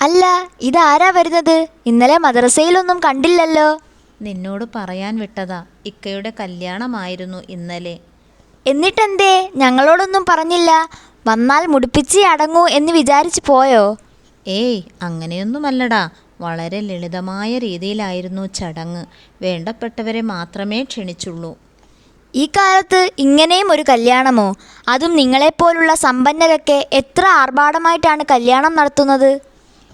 അല്ല ഇതാരാ വരുന്നത്? ഇന്നലെ മദ്രസയിലൊന്നും കണ്ടില്ലല്ലോ. നിന്നോട് പറയാൻ വിട്ടതാ. ഇക്കയുടെ കല്യാണമായിരുന്നു ഇന്നലെ. എന്നിട്ടെന്തേ? ഞങ്ങളോടൊന്നും പറഞ്ഞില്ല. വന്നാൽ മുടിപ്പിച്ച് അടങ്ങൂ എന്ന് വിചാരിച്ചു പോയോ? ഏയ് അങ്ങനെയൊന്നുമല്ലടാ. വളരെ ലളിതമായ രീതിയിലായിരുന്നു ചടങ്ങ്. വേണ്ടപ്പെട്ടവരെ മാത്രമേ ക്ഷണിച്ചുള്ളൂ. ഈ കാലത്ത് ഇങ്ങനെയും ഒരു കല്യാണമോ? അതും നിങ്ങളെപ്പോലുള്ള സമ്പന്നരൊക്കെ എത്ര ആർഭാടമായിട്ടാണ് കല്യാണം നടത്തുന്നത്?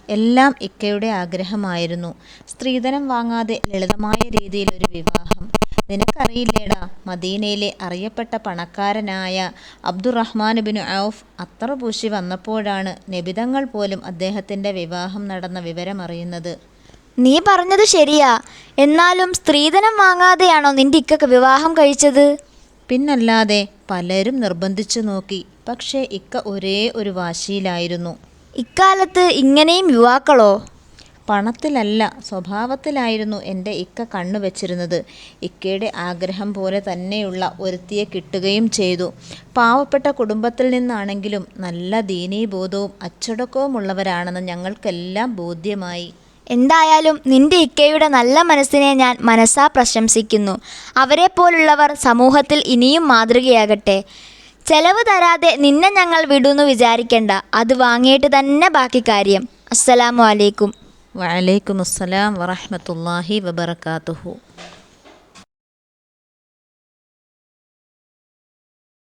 എല്ലാം ഇക്കയുടെ ആഗ്രഹമായിരുന്നു. സ്ത്രീധനം വാങ്ങാതെ ലളിതമായ രീതിയിലൊരു വിവാഹം. നിനക്കറിയില്ലേടാ മദീനയിലെ അറിയപ്പെട്ട പണക്കാരനായ അബ്ദുറഹ്മാൻ ബിൻ ഔഫ് അത്ര പൂശി വന്നപ്പോഴാണ് നബിതങ്ങൾ പോലും അദ്ദേഹത്തിന്റെ വിവാഹം നടന്ന വിവരമറിയുന്നത് നീ പറഞ്ഞത് ശരിയാ. എന്നാലും സ്ത്രീധനം വാങ്ങാതെയാണോ നിന്റെ ഇക്കൊക്കെ വിവാഹം കഴിച്ചത്? പിന്നല്ലാതെ പലരും നിർബന്ധിച്ചു നോക്കി. പക്ഷേ ഇക്ക ഒരേ ഒരു വാശിയിലായിരുന്നു. ഇക്കാലത്ത് ഇങ്ങനെയും യുവാക്കളോ? പണത്തിലല്ല സ്വഭാവത്തിലായിരുന്നു എന്റെ ഇക്ക കണ്ണു വെച്ചിരുന്നത്. ഇക്കയുടെ ആഗ്രഹം പോലെ തന്നെയുള്ള ഒരുത്തിയെ കിട്ടുകയും ചെയ്തു. പാവപ്പെട്ട കുടുംബത്തിൽ നിന്നാണെങ്കിലും നല്ല ദീനീബോധവും അച്ചടക്കവുമുള്ളവരാണെന്ന് ഞങ്ങൾക്കെല്ലാം ബോധ്യമായി. എന്തായാലും നിന്റെ ഇക്കയുടെ നല്ല മനസ്സിനെ ഞാൻ മനസ്സാ പ്രശംസിക്കുന്നു. അവരെപ്പോലുള്ളവർ സമൂഹത്തിൽ ഇനിയും മാതൃകയാകട്ടെ. ചെലവ് തരാതെ നിന്നെ ഞങ്ങൾ വിടുന്നു വിചാരിക്കണ്ട. അത് വാങ്ങിയിട്ട് തന്നെ ബാക്കി കാര്യം. അസ്സലാമു അലൈക്കും. വലൈക്കും അസ്സലാം വറഹമത്തല്ലാഹി വബർക്കാത്തുഹു